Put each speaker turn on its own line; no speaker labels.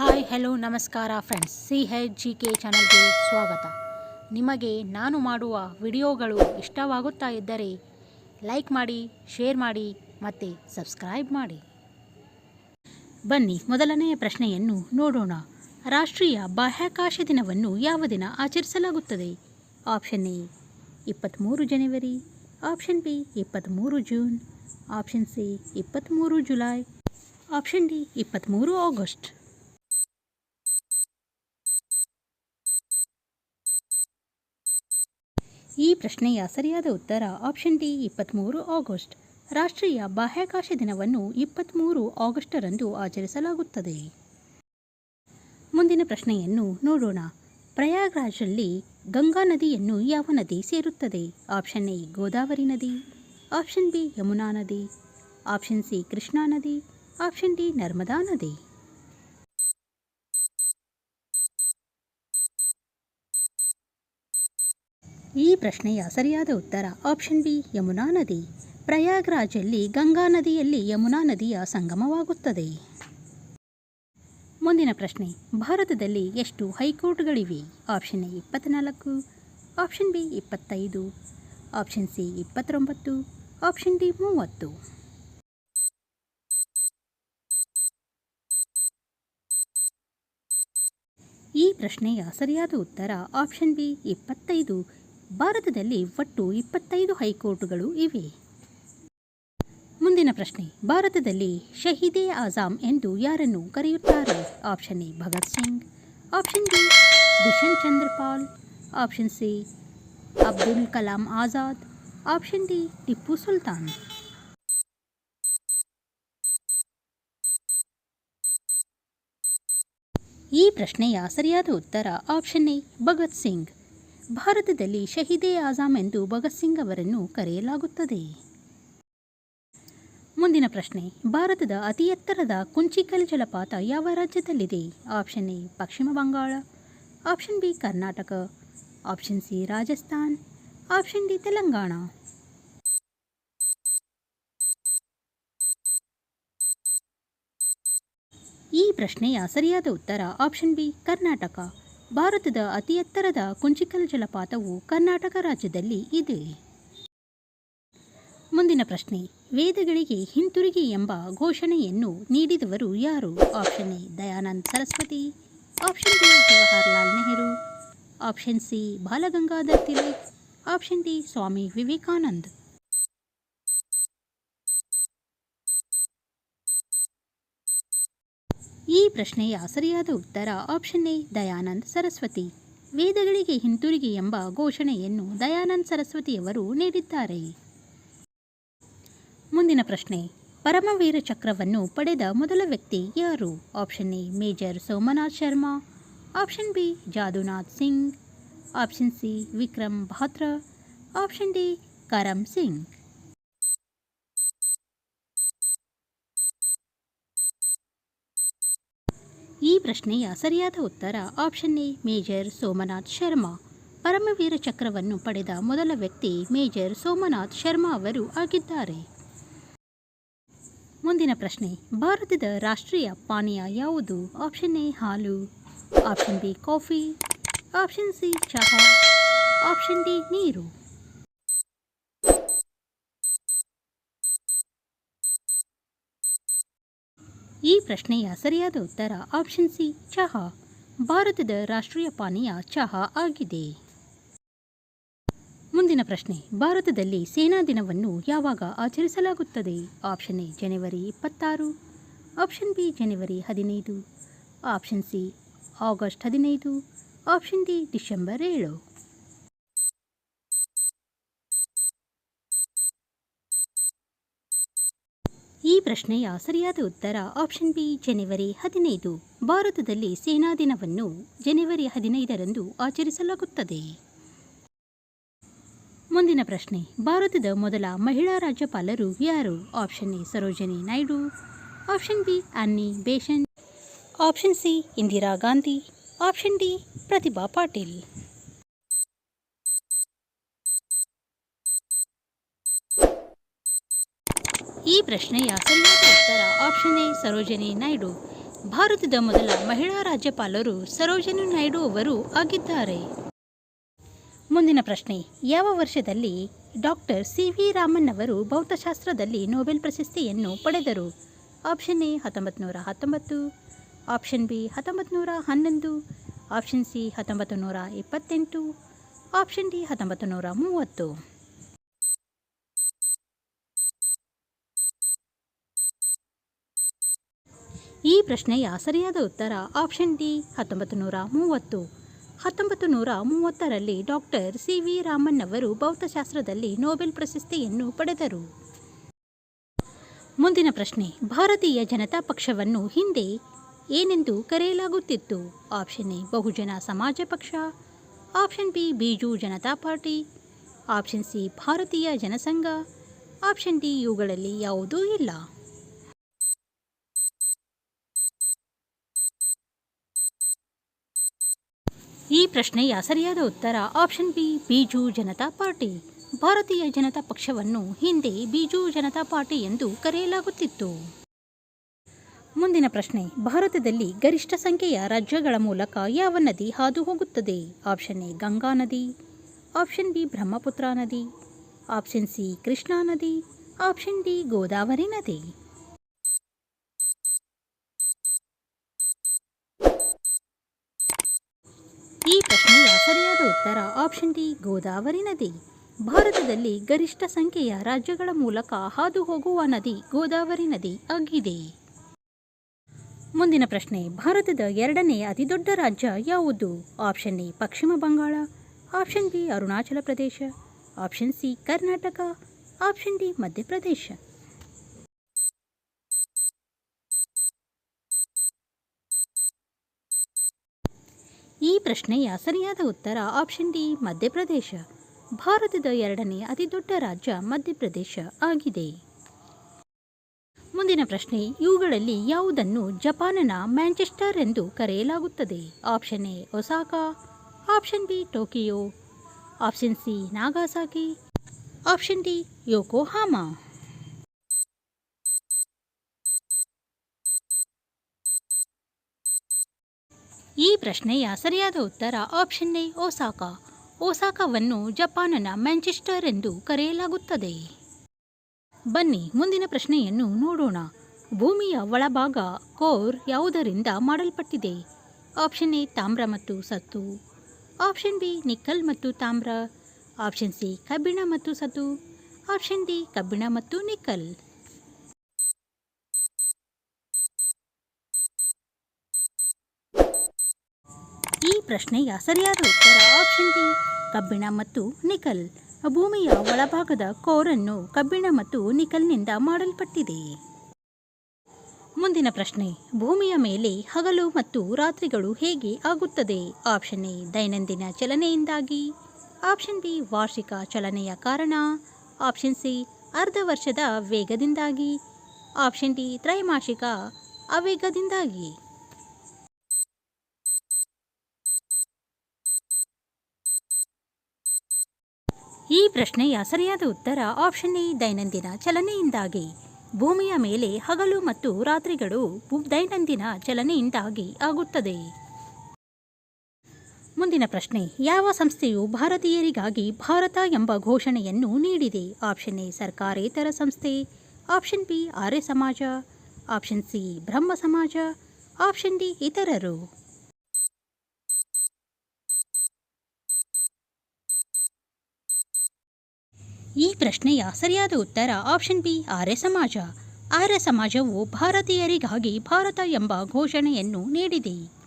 Hi hello ನಮಸ್ಕಾರ friends C H G K ಚಾನಲ್ಗೆ ಸ್ವಾಗತ. ನಿಮಗೆ ನಾನು ಮಾಡುವ ವಿಡಿಯೋಗಳು ಇಷ್ಟವಾಗುತ್ತಾ ಇದ್ದರೆ ಲೈಕ್ ಮಾಡಿ ಶೇರ್ ಮಾಡಿ ಮತ್ತು ಸಬ್ಸ್ಕ್ರೈಬ್ ಮಾಡಿ. ಬನ್ನಿ ಮೊದಲನೆಯ ಪ್ರಶ್ನೆಯನ್ನು ನೋಡೋಣ. ರಾಷ್ಟ್ರೀಯ ಬಾಹ್ಯಾಕಾಶ ದಿನವನ್ನು ಯಾವ ದಿನ ಆಚರಿಸಲಾಗುತ್ತದೆ? ಆಪ್ಷನ್ ಎ ಇಪ್ಪತ್ತ್ಮೂರು ಜನವರಿ ಆಪ್ಷನ್ ಬಿ ಇಪ್ಪತ್ತ್ಮೂರು ಜೂನ್ ಆಪ್ಷನ್ ಸಿ ಇಪ್ಪತ್ತ್ಮೂರು ಜುಲೈ ಆಪ್ಷನ್ ಡಿ ಇಪ್ಪತ್ತ್ಮೂರು ಆಗಸ್ಟ್ ಈ ಪ್ರಶ್ನೆಯ ಸರಿಯಾದ ಉತ್ತರ ಆಪ್ಷನ್ ಡಿ ಇಪ್ಪತ್ತ್ಮೂರು ಆಗಸ್ಟ್ ರಾಷ್ಟ್ರೀಯ ಬಾಹ್ಯಾಕಾಶ ದಿನವನ್ನು ಇಪ್ಪತ್ತ್ಮೂರು ಆಗಸ್ಟರಂದು ಆಚರಿಸಲಾಗುತ್ತದೆ. ಮುಂದಿನ ಪ್ರಶ್ನೆಯನ್ನು ನೋಡೋಣ. ಪ್ರಯಾಗ್ರಾಜ್ನಲ್ಲಿ ಗಂಗಾ ನದಿಯನ್ನು ಯಾವ ನದಿ ಸೇರುತ್ತದೆ? ಆಪ್ಷನ್ ಎ ಗೋದಾವರಿ ನದಿ. ಆಪ್ಷನ್ ಬಿ ಯಮುನಾ ನದಿ. ಆಪ್ಷನ್ ಸಿ ಕೃಷ್ಣಾ ನದಿ. ಆಪ್ಷನ್ ಡಿ ನರ್ಮದಾ ನದಿ. ಈ ಪ್ರಶ್ನೆಯ ಸರಿಯಾದ ಉತ್ತರ ಆಪ್ಷನ್ ಬಿ ಯಮುನಾ ನದಿ. ಪ್ರಯಾಗ್ರಾಜಲ್ಲಿ ಗಂಗಾ ನದಿಯಲ್ಲಿ ಯಮುನಾ ನದಿಯ ಸಂಗಮವಾಗುತ್ತದೆ. ಮುಂದಿನ ಪ್ರಶ್ನೆ, ಭಾರತದಲ್ಲಿ ಎಷ್ಟು ಹೈಕೋರ್ಟ್ಗಳಿವೆ? ಆಪ್ಷನ್ ಎ ಇಪ್ಪತ್ತ್ನಾಲ್ಕು ಆಪ್ಷನ್ ಬಿ ಇಪ್ಪತ್ತೈದು ಆಪ್ಷನ್ ಸಿ ಇಪ್ಪತ್ತೊಂಬತ್ತು ಆಪ್ಷನ್ ಡಿ ಮೂವತ್ತು. ಈ ಪ್ರಶ್ನೆಯ ಸರಿಯಾದ ಉತ್ತರ ಆಪ್ಷನ್ ಬಿ ಇಪ್ಪತ್ತೈದು ಭಾರತದಲ್ಲಿ ಒಟ್ಟು ಇಪ್ಪತ್ತೈದು ಹೈಕೋರ್ಟ್ಗಳು ಇವೆ. ಮುಂದಿನ ಪ್ರಶ್ನೆ, ಭಾರತದಲ್ಲಿ ಶಹೀದೆ ಆಜಾಮ್ ಎಂದು ಯಾರನ್ನು ಕರೆಯುತ್ತಾರೆ? Option A, Bhagat Singh. Option B, Dushyant Chandrapal. Option C, Abdul Kalam Azad. Option D, Tipu Sultan. ಈ ಪ್ರಶ್ನೆಯ ಸರಿಯಾದ ಉತ್ತರ ಆಪ್ಷನ್ ಎ, ಭಗತ್ ಸಿಂಗ್. ಭಾರತದಲ್ಲಿ ಶಹೀದೆ ಆಜಾಮ್ ಎಂದು ಭಗತ್ ಸಿಂಗ್ ಅವರನ್ನು ಕರೆಯಲಾಗುತ್ತದೆ. ಮುಂದಿನ ಪ್ರಶ್ನೆ, ಭಾರತದ ಅತಿ ಎತ್ತರದ ಕುಂಚಿಕಲ್ ಜಲಪಾತ ಯಾವ ರಾಜ್ಯದಲ್ಲಿದೆ? Option A, Paschim Bangal. Option B, Karnataka. Option C, Rajasthan. Option D, Telangana. ಈ ಪ್ರಶ್ನೆಯ ಸರಿಯಾದ ಉತ್ತರ ಆಪ್ಷನ್ ಬಿ, ಕರ್ನಾಟಕ. ಭಾರತದ ಅತಿ ಎತ್ತರದ ಕುಂಚಿಕಲ್ ಜಲಪಾತವು ಕರ್ನಾಟಕ ರಾಜ್ಯದಲ್ಲಿ ಇದೆ. ಮುಂದಿನ ಪ್ರಶ್ನೆ, ವೇದಗಳಿಗೆ ಹಿಂತಿರುಗಿ ಎಂಬ ಘೋಷಣೆಯನ್ನು ನೀಡಿದವರು ಯಾರು? Option A, Dayanand Saraswati. Option B, Jawaharlal Nehru. Option C, Balgangadhar Tilak. Option D, Swami Vivekanand. ಈ ಪ್ರಶ್ನೆಯ ಸರಿಯಾದ ಉತ್ತರ ಆಪ್ಷನ್ ಎ, ದಯಾನಂದ್ ಸರಸ್ವತಿ. ವೇದಗಳಿಗೆ ಹಿಂತಿರುಗಿ ಎಂಬ ಘೋಷಣೆಯನ್ನು ದಯಾನಂದ್ ಸರಸ್ವತಿಯವರು ನೀಡಿದ್ದಾರೆ. ಮುಂದಿನ ಪ್ರಶ್ನೆ, ಪರಮವೀರ ಚಕ್ರವನ್ನು ಪಡೆದ ಮೊದಲ ವ್ಯಕ್ತಿ ಯಾರು? Option A, major Somnath Sharma. Option B, Jadunath Singh. Option C, Vikram Batra. Option D Karam Singh. ಈ ಪ್ರಶ್ನೆಯ ಸರಿಯಾದ ಉತ್ತರ option A major Somnath Sharma. Paramvir ಚಕ್ರವನ್ನು ಪಡೆದ ಮೊದಲ ವ್ಯಕ್ತಿ ಮೇಜರ್ ಸೋಮನಾಥ್ ಶರ್ಮಾ ಅವರು ಆಗಿದ್ದಾರೆ. ಮುಂದಿನ ಪ್ರಶ್ನೆ, ಭಾರತದ ರಾಷ್ಟ್ರೀಯ ಪಾನೀಯ ಯಾವುದು? ಆಪ್ಷನ್ ಎ ಹಾಲು. Option B coffee option C ಚಹಾ. ಆಪ್ಷನ್ ಡಿ ನೀರು. ಈ ಪ್ರಶ್ನೆಯ ಸರಿಯಾದ ಉತ್ತರ ಆಪ್ಷನ್ ಸಿ ಚಹಾ. ಭಾರತದ ರಾಷ್ಟ್ರೀಯ ಪಾನೀಯ ಚಹಾ ಆಗಿದೆ. ಮುಂದಿನ ಪ್ರಶ್ನೆ, ಭಾರತದಲ್ಲಿ ಸೇನಾ ದಿನವನ್ನು ಯಾವಾಗ ಆಚರಿಸಲಾಗುತ್ತದೆ? ಆಪ್ಷನ್ ಎ ಜನವರಿ ಇಪ್ಪತ್ತಾರು. ಆಪ್ಷನ್ ಬಿ ಜನವರಿ ಹದಿನೈದು. ಆಪ್ಷನ್ ಸಿ ಆಗಸ್ಟ್ ಹದಿನೈದು. ಆಪ್ಷನ್ ಡಿ ಡಿಸೆಂಬರ್ ಏಳು. ಈ ಪ್ರಶ್ನೆಯ ಸರಿಯಾದ ಉತ್ತರ ಆಪ್ಷನ್ ಬಿ, ಜನವರಿ ಹದಿನೈದು. ಭಾರತದಲ್ಲಿ ಸೇನಾ ದಿನವನ್ನು ಜನವರಿ ಹದಿನೈದರಂದು ಆಚರಿಸಲಾಗುತ್ತದೆ. ಮುಂದಿನ ಪ್ರಶ್ನೆ, ಭಾರತದ ಮೊದಲ ಮಹಿಳಾ ರಾಜ್ಯಪಾಲರು ಯಾರು? Option A, Sarojini Naidu. Option B, Annie Besant option C, Indira Gandhi. Option D, Pratibha Patil. ಈ ಪ್ರಶ್ನೆಯ ಸರಿಯಾದ ಉತ್ತರ ಆಪ್ಷನ್ ಎ ಸರೋಜಿನಿ ನಾಯ್ಡು. ಭಾರತದ ಮೊದಲ ಮಹಿಳಾ ರಾಜ್ಯಪಾಲರು ಸರೋಜಿನಿ ನಾಯ್ಡು ಅವರು ಆಗಿದ್ದಾರೆ. ಮುಂದಿನ ಪ್ರಶ್ನೆ, ಯಾವ ವರ್ಷದಲ್ಲಿ ಡಾಕ್ಟರ್ ಸಿ ವಿ ರಾಮನ್ ಅವರು ಭೌತಶಾಸ್ತ್ರದಲ್ಲಿ ನೊಬೆಲ್ ಪ್ರಶಸ್ತಿಯನ್ನು ಪಡೆದರು? ಆಪ್ಷನ್ ಎ ಹತ್ತೊಂಬತ್ತು ನೂರ ಹತ್ತೊಂಬತ್ತು ಆಪ್ಷನ್ ಬಿ ಹತ್ತೊಂಬತ್ತು ನೂರ ಹನ್ನೊಂದು ಆಪ್ಷನ್ ಸಿ ಹತ್ತೊಂಬತ್ತು ನೂರ ಇಪ್ಪತ್ತೆಂಟು ಆಪ್ಷನ್ ಡಿ ಹತ್ತೊಂಬತ್ತು ನೂರ ಮೂವತ್ತು. ಈ ಪ್ರಶ್ನೆಯ ಸರಿಯಾದ ಉತ್ತರ ಆಪ್ಷನ್ ಡಿ, ಹತ್ತೊಂಬತ್ತು ನೂರ ಮೂವತ್ತು. ಹತ್ತೊಂಬತ್ತು ನೂರ ಮೂವತ್ತರಲ್ಲಿ ಡಾಕ್ಟರ್ ಸಿ ವಿ ರಾಮನ್ ಅವರು ಭೌತಶಾಸ್ತ್ರದಲ್ಲಿ ನೊಬೆಲ್ ಪ್ರಶಸ್ತಿಯನ್ನು ಪಡೆದರು. ಮುಂದಿನ ಪ್ರಶ್ನೆ, ಭಾರತೀಯ ಜನತಾ ಪಕ್ಷವನ್ನು ಹಿಂದೆ ಏನೆಂದು ಕರೆಯಲಾಗುತ್ತಿತ್ತು? Option A, Bahujan Samaj Paksha. Option B, Biju Janata party. Option C, Bharatiya Jansangh. Option D, ಇವುಗಳಲ್ಲಿ ಯಾವುದೂ ಇಲ್ಲ. ಈ ಪ್ರಶ್ನೆಯ ಸರಿಯಾದ ಉತ್ತರ? Option B Biju Janata party Bharatiya Janata ಪಕ್ಷವನ್ನು ಹಿಂದೆ ಬಿಜು ಜನತಾ ಪಾರ್ಟಿ ಎಂದು ಕರೆಯಲಾಗುತ್ತಿತ್ತು. ಮುಂದಿನ ಪ್ರಶ್ನೆ, ಭಾರತದಲ್ಲಿ ಗರಿಷ್ಠ ಸಂಖ್ಯೆಯ ರಾಜ್ಯಗಳ ಮೂಲಕ ಯಾವ ನದಿ ಹಾದು ಹೋಗುತ್ತದೆ? ಆಪ್ಷನ್ ಎ ಗಂಗಾ ನದಿ. ಆಪ್ಷನ್ ಬಿ ಬ್ರಹ್ಮಪುತ್ರ ನದಿ. ಆಪ್ಷನ್ ಸಿ ಕೃಷ್ಣಾ ನದಿ. ಆಪ್ಷನ್ ಡಿ ಗೋದಾವರಿ ನದಿ. ಈ ಪ್ರಶ್ನೆಯ ಸರಿಯಾದ ಉತ್ತರ ಆಪ್ಷನ್ ಡಿ ಗೋದಾವರಿ ನದಿ. ಭಾರತದಲ್ಲಿ ಗರಿಷ್ಠ ಸಂಖ್ಯೆಯ ರಾಜ್ಯಗಳ ಮೂಲಕ ಹಾದು ಹೋಗುವ ನದಿ ಗೋದಾವರಿ ನದಿ ಆಗಿದೆ. ಮುಂದಿನ ಪ್ರಶ್ನೆ, ಭಾರತದ ಎರಡನೇ ಅತಿದೊಡ್ಡ ರಾಜ್ಯ ಯಾವುದು? ಆಪ್ಷನ್ ಎ, ಪಶ್ಚಿಮ Bangala. Option B, Arunachal Pradesh. Option C, Karnataka. Option D, Madhya Pradesh. ಈ ಪ್ರಶ್ನೆಯ ಸರಿಯಾದ ಉತ್ತರ ಆಪ್ಷನ್ ಡಿ ಮಧ್ಯಪ್ರದೇಶ. ಭಾರತದ ಎರಡನೇ ಅತಿದೊಡ್ಡ ರಾಜ್ಯ ಮಧ್ಯಪ್ರದೇಶ ಆಗಿದೆ. ಮುಂದಿನ ಪ್ರಶ್ನೆ, ಇವುಗಳಲ್ಲಿ ಯಾವುದನ್ನು ಜಪಾನನ ಮ್ಯಾಂಚೆಸ್ಟರ್ ಎಂದು ಕರೆಯಲಾಗುತ್ತದೆ? Option A Osaka. Option B Tokyo. Option C Nagasaki. Option D Yokohama. ಈ ಪ್ರಶ್ನೆಯ ಸರಿಯಾದ ಉತ್ತರ ಆಪ್ಷನ್ ಎ ಒಸಾಕ ಒಸಾಕಾವನ್ನು ಜಪಾನನ ಮ್ಯಾಂಚೆಸ್ಟರ್ ಎಂದು ಕರೆಯಲಾಗುತ್ತದೆ. ಬನ್ನಿ, ಮುಂದಿನ ಪ್ರಶ್ನೆಯನ್ನು ನೋಡೋಣ. ಭೂಮಿಯ ಒಳಭಾಗ ಕೋರ್ ಯಾವುದರಿಂದ ಮಾಡಲ್ಪಟ್ಟಿದೆ? ಆಪ್ಷನ್ ಎ ತಾಮ್ರ ಮತ್ತು ಸತ್ತು. ಆಪ್ಷನ್ ಬಿ ನಿಕ್ಕಲ್ ಮತ್ತು ತಾಮ್ರ. ಆಪ್ಷನ್ ಸಿ ಕಬ್ಬಿಣ ಮತ್ತು ಸತು ಆಪ್ಷನ್ ಡಿ ಕಬ್ಬಿಣ ಮತ್ತು ನಿಕ್ಕಲ್ ಈ ಪ್ರಶ್ನೆಯ ಸರಿಯಾದ ಉತ್ತರ ಆಪ್ಷನ್ ಡಿ ಕಬ್ಬಿಣ ಮತ್ತು ನಿಕಲ್. ಭೂಮಿಯ ಒಳಭಾಗದ ಕೋರನ್ನು ಕಬ್ಬಿಣ ಮತ್ತು ನಿಕಲ್ನಿಂದ ಮಾಡಲ್ಪಟ್ಟಿದೆ. ಮುಂದಿನ ಪ್ರಶ್ನೆ, ಭೂಮಿಯ ಮೇಲೆ ಹಗಲು ಮತ್ತು ರಾತ್ರಿಗಳು ಹೇಗೆ ಆಗುತ್ತದೆ? ಆಪ್ಷನ್ ಎ ದೈನಂದಿನ ಚಲನೆಯಿಂದಾಗಿ. ಆಪ್ಷನ್ ಬಿ ವಾರ್ಷಿಕ ಚಲನೆಯ ಕಾರಣ. ಆಪ್ಷನ್ ಸಿ ಅರ್ಧ ವರ್ಷದ ವೇಗದಿಂದಾಗಿ. ಆಪ್ಷನ್ ಡಿ ತ್ರೈಮಾಸಿಕ ಅವೇಗದಿಂದಾಗಿ. ಈ ಪ್ರಶ್ನೆಯ ಸರಿಯಾದ ಉತ್ತರ ಆಪ್ಷನ್ ಎ, ದೈನಂದಿನ ಚಲನೆಯಿಂದಾಗಿ. ಭೂಮಿಯ ಮೇಲೆ ಹಗಲು ಮತ್ತು ರಾತ್ರಿಗಳು ದೈನಂದಿನ ಚಲನೆಯಿಂದಾಗಿ ಆಗುತ್ತದೆ. ಮುಂದಿನ ಪ್ರಶ್ನೆ, ಯಾವ ಸಂಸ್ಥೆಯು ಭಾರತೀಯರಿಗಾಗಿ ಭಾರತ ಎಂಬ ಘೋಷಣೆಯನ್ನು ನೀಡಿದೆ? ಆಪ್ಷನ್ ಎ, ಸರ್ಕಾರೇತರ ಸಂಸ್ಥೆ. ಆಪ್ಷನ್ ಬಿ, ಆರ್ಯ ಸಮಾಜ. ಆಪ್ಷನ್ ಸಿ, ಬ್ರಹ್ಮ ಸಮಾಜ. ಆಪ್ಷನ್ ಡಿ, ಇತರರು. ಈ ಪ್ರಶ್ನೆಯ ಸರಿಯಾದ ಉತ್ತರ ಆಪ್ಷನ್ ಬಿ ಆರ್ಯ ಸಮಾಜ. ಆರ್ಯ ಸಮಾಜವು ಭಾರತೀಯರಿಗಾಗಿ ಭಾರತ ಎಂಬ ಘೋಷಣೆಯನ್ನು ನೀಡಿದೆ.